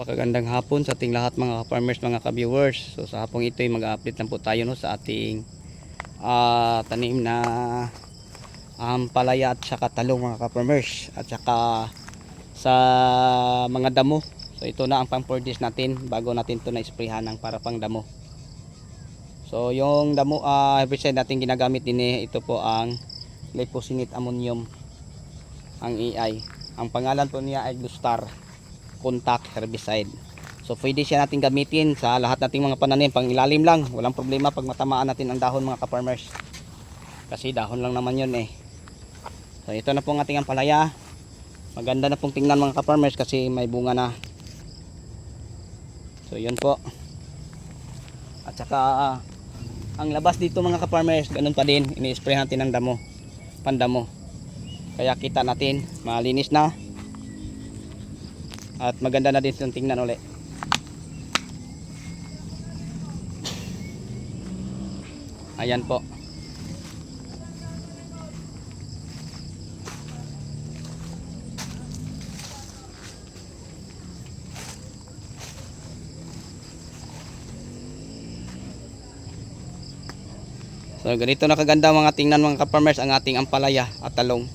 Pakagandang hapon sa ating lahat mga farmers, mga ka-viewers. So sa hapong ito ay mag-update lang po tayo no, sa ating ah, tanim na um, palaya at saka talong mga ka-farmers. At saka sa mga damo. So ito na ang pang days natin bago natin to na-sprayhan ng para pang damo. So yung damo uh, herbicide natin ginagamit din eh, ito po ang glyphosate ammonium ang AI. Ang pangalan po niya ay Gustar contact herbicide. So pwede siya natin gamitin sa lahat nating mga pananim pang ilalim lang. Walang problema pag matamaan natin ang dahon mga ka-farmers. Kasi dahon lang naman yun eh. So ito na po ang ating ampalaya. Maganda na pong tingnan mga ka-farmers kasi may bunga na. So yun po. At saka ang labas dito mga ka-farmers ganun pa din. Ini-spray natin ng damo. Pandamo. Kaya kita natin malinis na. At maganda na din itong tingnan uli. Ayan po. So ganito na kaganda mga tingnan mga ka-farmers ang ating ampalaya at talong.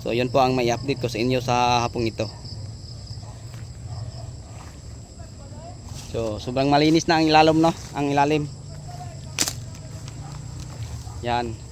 So yun po ang may update ko sa inyo sa hapong ito. So, sobrang malinis na ang ilalim, no? Ang ilalim. Yan.